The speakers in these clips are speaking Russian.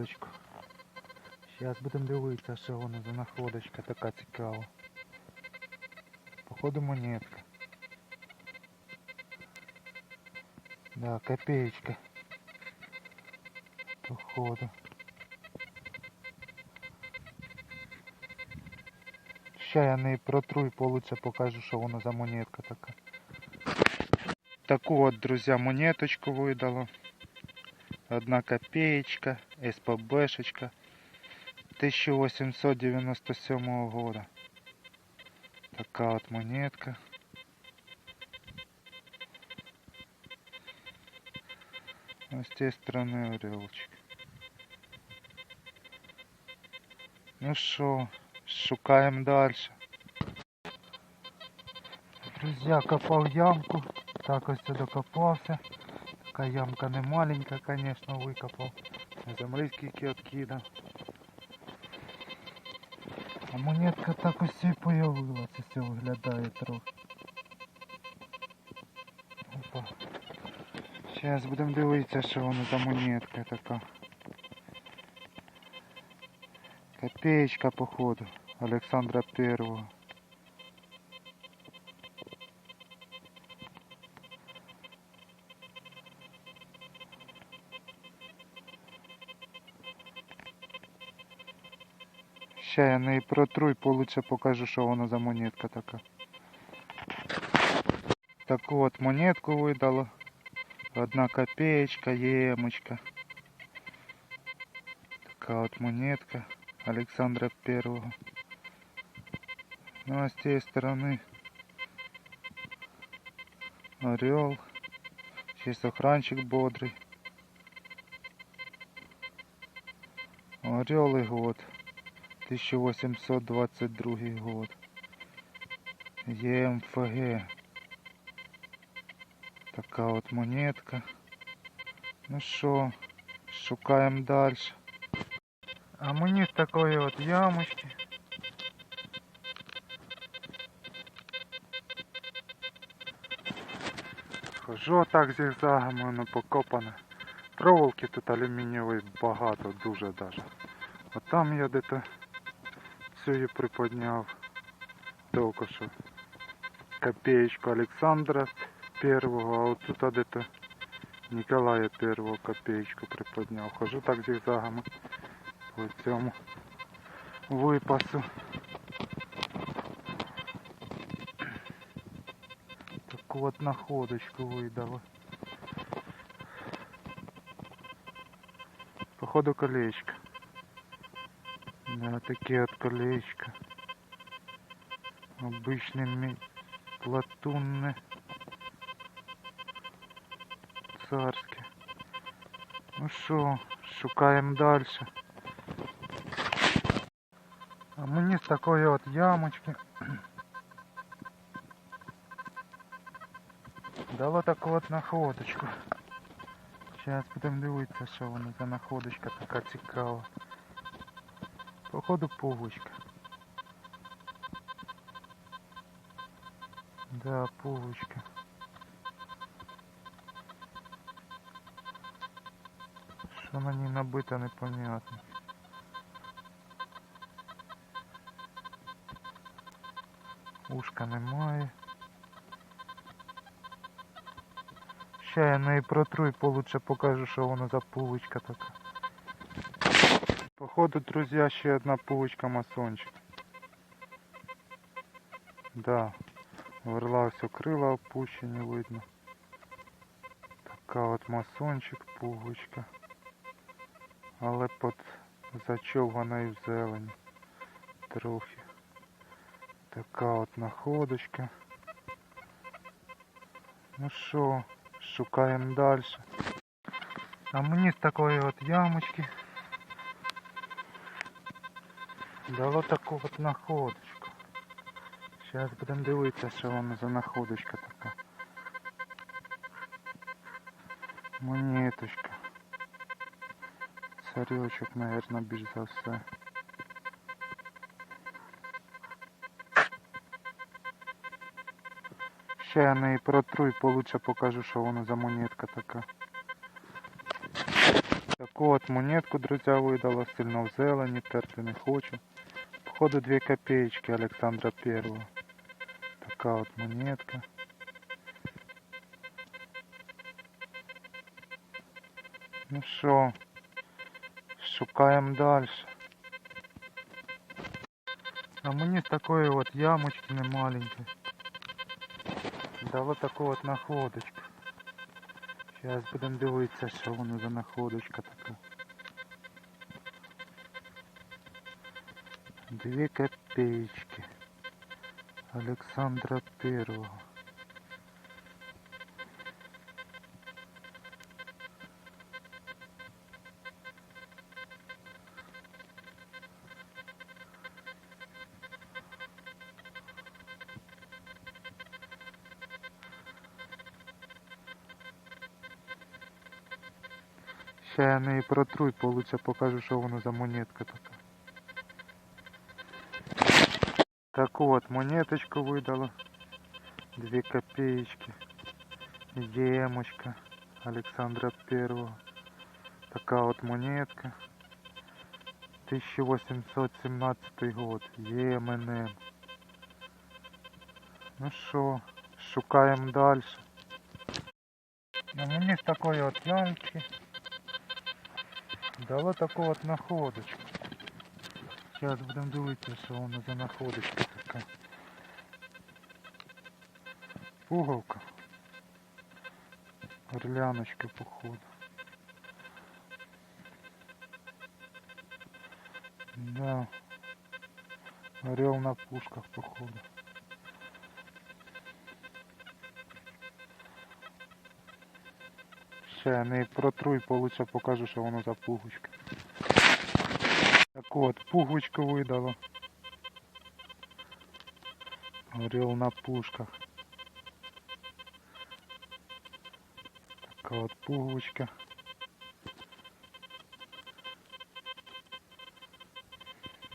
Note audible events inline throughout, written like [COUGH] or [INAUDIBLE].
находочку. Зараз будемо дивитися, що воно за находочка така цікава. Походу монетка. Да, копеечка. Походу. Ща я не протру і получше покажу, що воно за монетка така. Таку от, друзья, монеточку видало. Одна копеечка, СПБшечка 1897 года. Така от монетка. А с той стороны орелочек. Ну що, шукаємо дальше. Друзья, копав ямку. Так ось докопався. Така ямка не маленька, конечно, викопав. Землі скільки откидав. А монетка так ось і появилася, все виглядає трохи. Опа. Зараз будемо дивитися, що воно за монетка така. Копеечка, походу, Олександра Первого. Ща я неї протру і получше покажу, що воно за монетка така. Таку от монетку видало. Одна копеечка, емочка. Така от монетка Александра Первого. Ну а с тієї сторони орел. Ще охранчик бодрий. Орел и год. 1822 год. ЕМФГ. Така от монетка. Ну що, шукаємо далі. А мені з такої от ямочки. Хожу так зігзагами, воно покопане. Проволоки тут алюмінієвої багато, дуже даже. А там я де-то цю її приподняв. Тільки що. Копеечку Александра Первого, а от тут де-то Николая Первого копеечку приподняв. Хожу так зігзагами по цьому випасу. Таку от находочку видало. Походу колечко. Да, такие от колечко. Обычный ми- латунне. Царське. Ну що, шукаємо далі. А мені з такої от ямочки. Дало таку от находочку. Зараз будемо дивитися, що воно за находочка така цікава. Походу пуговичка. Да, пуговичка. Що на ній набито, непонятно. Ушка немає. Ще я неї протру і получше покажу, що воно за пулочка така. Походу, друзья, ще одна пулочка масончик. Да, в орла все крила опущені, видно. Така от масончик, пуговичка. Але под зачовгана і в зелені. Трохи. Така от находочка. Ну що, шукаємо далі. А мені з такої от ямочки дало таку от находочку. Зараз будемо дивитися, що воно за находочка така. Монеточка. Царючок, наверное, більш за все. Ще я неї протру і получше покажу, що воно за монетка така. Так Таку от монетку, друзі, видала, сильно в зелені, терти не хочу. Походу 2 копеечки Александра Первого. Така от монетка. Ну що, шукаємо далі. А мені з такої от ямочки не маленької. Дало таку от находочку. Зараз будемо дивитися, що воно за находочка така. Дві копеечки. Александра Первого. Ще я неї протру і получше покажу, що воно за монетка така. Таку от монеточку видала. Дві копеечки. Емочка Александра Первого. Така от монетка. 1817 год. ЕМНМ. Ну що, шукаємо далі. А мені з такої от ямки дало таку от находочку. Зараз будемо дивитися, що воно за находочка така. Пуговка. Орляночка, походу. Да. Орел на пушках, походу. Ще я не протру і получше покажу, що воно за пуговичка. Так от, пуговичку видало. Орел на пушках. Така от пуговичка.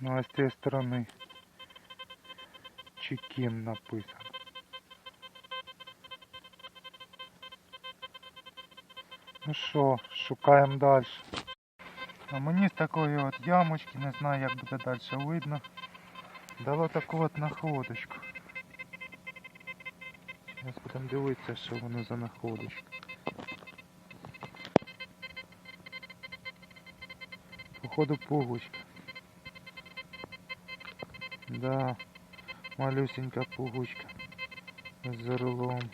Ну а з тієї сторони Чекін написано. Ну що, шукаємо далі. А мені з такої от ямочки, не знаю як буде далі видно. Дало таку от находочку. Зараз будемо дивитися, що воно за находочка. Походу пуговичка. Да, малюсенька пуговичка з орлом.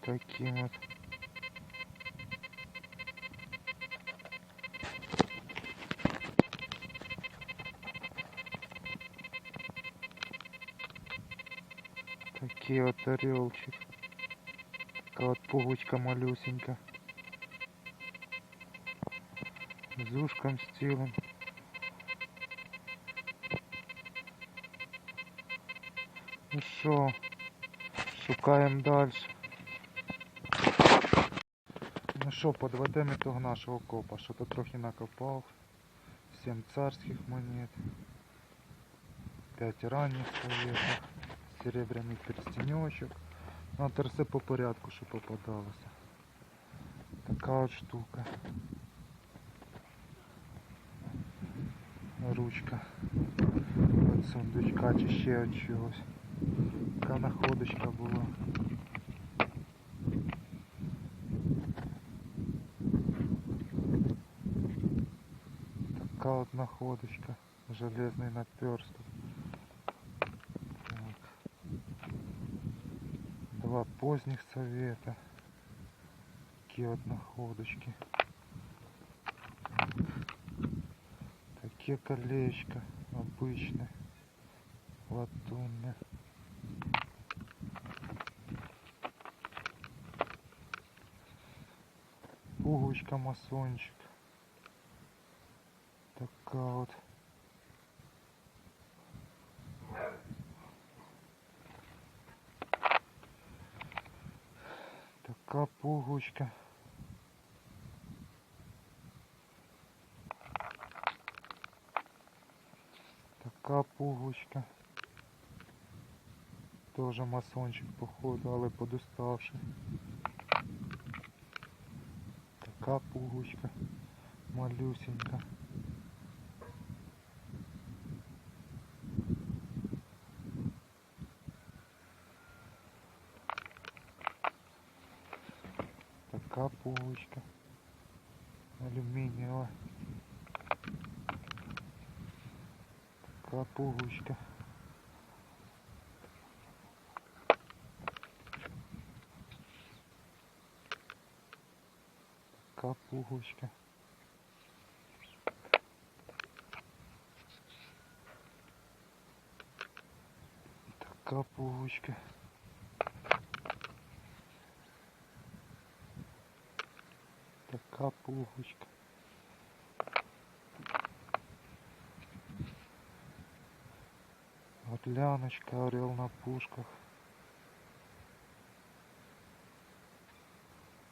Таким от. Такий от орелчик. Така от пуговичка малюсенька. З ушком з цілим. Ну що, шукаємо далі. Ну що, подведемо ітог нашого копа. Що то трохи накопав. 7 царських монет. 5 ранніх советов. Серебряний перстенечок. Ну, все по порядку, що попадалося. Така от штука. Ручка від сундучка чи ще від чогось. Находочка була. Така от находочка. Железний наперсток. Так. Два поздних совета. Такие вот находочки. Такие колечко обычные. Латунные. Пуговичка масончик. Такая вот. Така пуговичка. Така пуговичка. Тоже масончик походу, але подуставший. Така пуговичка. Малюсенька. Така пулочка. Алюмінієва. Така пугучка. Така пугучка. Така пугучка. Така пугучка. Орляночка, орел на пушках.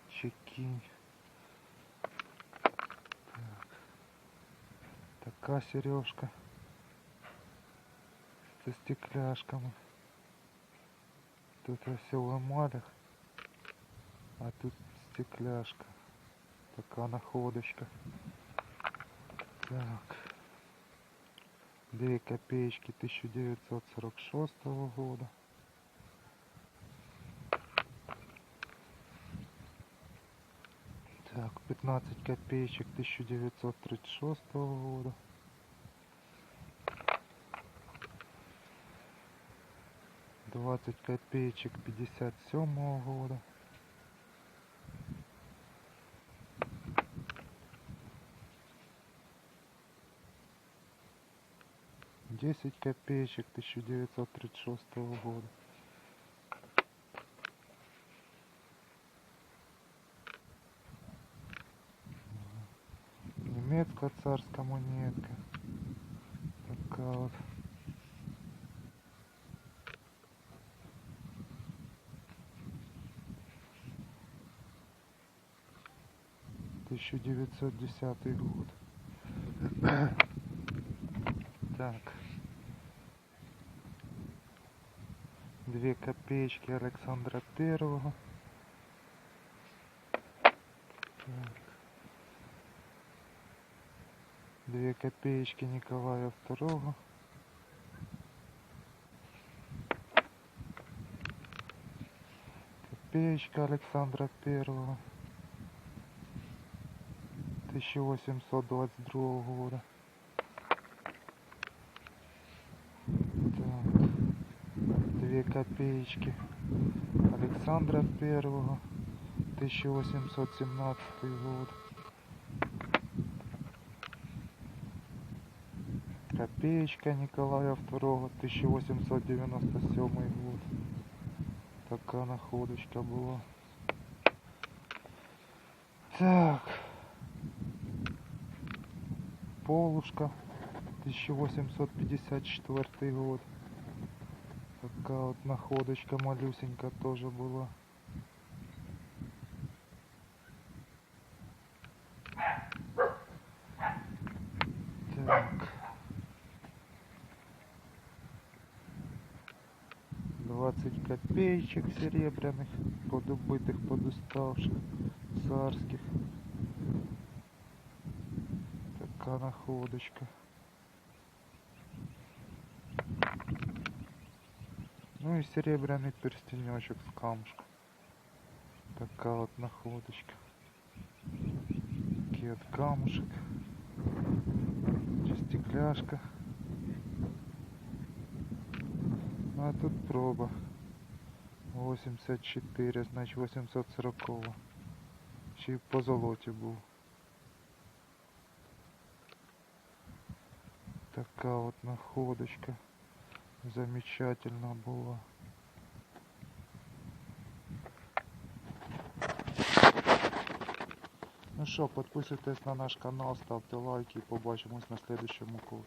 Чекинь. Так. Така сережка. Со стекляшками. Тут все в эмалях. А тут стекляшка. Така находочка. Так. Две копеечки 1946 года. Так, 15 копеечек 1936 года. Двадцать копеечек пятьдесят седьмого года. Десять копеечек тысяча девятьсот тридцать шестого года. Немецкая царская монетка. Такая вот. Тысяча девятьсот десятый год. [COUGHS] Так. Две копеечки Александра Первого. Так. Две копеечки Николая Второго. Копеечка Александра Первого. 1822 года. 4 копеечки. Александра первого 1817 год. Копеечка Николая второго 1897 год. Такая находочка была. Так. Полушка 1854 год. Такая вот находочка малюсенькая тоже была. Так. 20 копеечек серебряных, подубытых, подуставших, царских. Такая находочка. Ну и серебряный перстенечек с камушком. Такая вот находочка. Вот камушек. Здесь Стекляшка. А тут проба. 84, значить 840. Ще й по золоті був. Така от находочка Замечательна була. Ну що, підписуйтесь на наш канал, ставте лайки і побачимось на следующому колі.